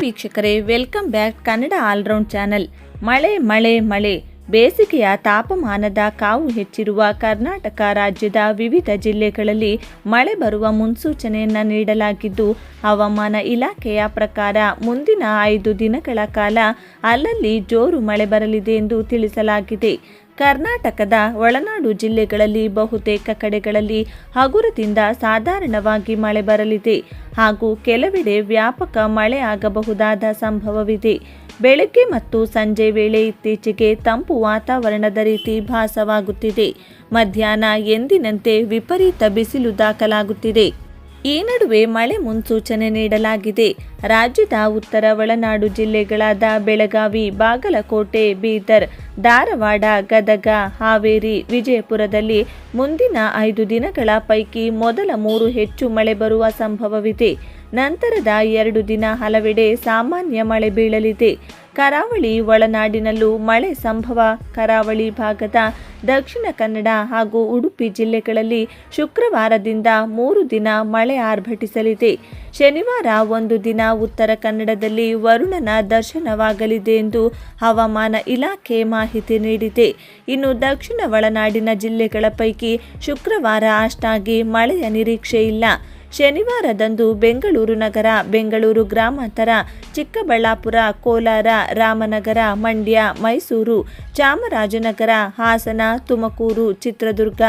ವೀಕ್ಷಕರೇ, welcome back Kannada all round channel. ಮಳೆ ಮಳೆ ಮಳೆ. ಬೇಸಿಗೆಯ ತಾಪಮಾನದ ಕಾವು ಹೆಚ್ಚಿರುವ ಕರ್ನಾಟಕ ರಾಜ್ಯದ ವಿವಿಧ ಜಿಲ್ಲೆಗಳಲ್ಲಿ ಮಳೆ ಬರುವ ಮುನ್ಸೂಚನೆಯನ್ನು ನೀಡಲಾಗಿದ್ದು, ಹವಾಮಾನ ಇಲಾಖೆಯ ಪ್ರಕಾರ ಮುಂದಿನ ಐದು ದಿನಗಳ ಕಾಲ ಅಲ್ಲಲ್ಲಿ ಜೋರು ಮಳೆ ಬರಲಿದೆ ಎಂದು ತಿಳಿಸಲಾಗಿದೆ. ಕರ್ನಾಟಕದ ಒಳನಾಡು ಜಿಲ್ಲೆಗಳಲ್ಲಿ ಬಹುತೇಕ ಕಡೆಗಳಲ್ಲಿ ಹಗುರದಿಂದ ಸಾಧಾರಣವಾಗಿ ಮಳೆ ಬರಲಿದೆ ಹಾಗೂ ಕೆಲವೆಡೆ ವ್ಯಾಪಕ ಮಳೆ ಆಗಬಹುದಾದ ಸಂಭವವಿದೆ. ಬೆಳಗ್ಗೆ ಮತ್ತು ಸಂಜೆ ವೇಳೆ ಇತ್ತೀಚೆಗೆ ತಂಪು ವಾತಾವರಣದ ರೀತಿ ಭಾಸವಾಗುತ್ತಿದೆ. ಮಧ್ಯಾಹ್ನ ಎಂದಿನಂತೆ ವಿಪರೀತ ಬಿಸಿಲು ದಾಖಲಾಗುತ್ತಿದೆ. ಈ ನಡುವೆ ಮಳೆ ಮುನ್ಸೂಚನೆ ನೀಡಲಾಗಿದೆ. ರಾಜ್ಯದ ಉತ್ತರ ಒಳನಾಡು ಜಿಲ್ಲೆಗಳಾದ ಬೆಳಗಾವಿ, ಬಾಗಲಕೋಟೆ, ಬೀದರ್, ಧಾರವಾಡ, ಗದಗ, ಹಾವೇರಿ, ವಿಜಯಪುರದಲ್ಲಿ ಮುಂದಿನ ಐದು ದಿನಗಳ ಪೈಕಿ ಮೊದಲ ಮೂರು ಹೆಚ್ಚು ಮಳೆ ಬರುವ ಸಂಭವವಿದೆ. ನಂತರದ ಎರಡು ದಿನ ಹಲವೆಡೆ ಸಾಮಾನ್ಯ ಮಳೆ ಬೀಳಲಿದೆ. ಕರಾವಳಿ ಒಳನಾಡಿನಲ್ಲೂ ಮಳೆ ಸಂಭವ. ಕರಾವಳಿ ಭಾಗದ ದಕ್ಷಿಣ ಕನ್ನಡ ಹಾಗೂ ಉಡುಪಿ ಜಿಲ್ಲೆಗಳಲ್ಲಿ ಶುಕ್ರವಾರದಿಂದ ಮೂರು ದಿನ ಮಳೆ ಆರ್ಭಟಿಸಲಿದೆ. ಶನಿವಾರ ಒಂದು ದಿನ ಉತ್ತರ ಕನ್ನಡದಲ್ಲಿ ವರುಣನ ದರ್ಶನವಾಗಲಿದೆ ಎಂದು ಹವಾಮಾನ ಇಲಾಖೆ ಮಾಹಿತಿ ನೀಡಿದೆ. ಇನ್ನು ದಕ್ಷಿಣ ಒಳನಾಡಿನ ಜಿಲ್ಲೆಗಳ ಪೈಕಿ ಶುಕ್ರವಾರ ಅಷ್ಟಾಗಿ ಮಳೆಯ ನಿರೀಕ್ಷೆ ಇಲ್ಲ. ಶನಿವಾರದಂದು ಬೆಂಗಳೂರು ನಗರ, ಬೆಂಗಳೂರು ಗ್ರಾಮಾಂತರ, ಚಿಕ್ಕಬಳ್ಳಾಪುರ, ಕೋಲಾರ, ರಾಮನಗರ, ಮಂಡ್ಯ, ಮೈಸೂರು, ಚಾಮರಾಜನಗರ, ಹಾಸನ, ತುಮಕೂರು, ಚಿತ್ರದುರ್ಗ,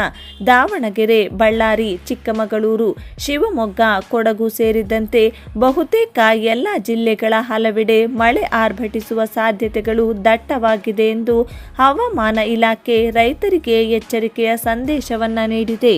ದಾವಣಗೆರೆ, ಬಳ್ಳಾರಿ, ಚಿಕ್ಕಮಗಳೂರು, ಶಿವಮೊಗ್ಗ, ಕೊಡಗು ಸೇರಿದಂತೆ ಬಹುತೇಕ ಎಲ್ಲ ಜಿಲ್ಲೆಗಳ ಹಲವೆಡೆ ಮಳೆ ಆರ್ಭಟಿಸುವ ಸಾಧ್ಯತೆಗಳು ದಟ್ಟವಾಗಿದೆ ಎಂದು ಹವಾಮಾನ ಇಲಾಖೆ ರೈತರಿಗೆ ಎಚ್ಚರಿಕೆಯ ಸಂದೇಶವನ್ನು ನೀಡಿದೆ.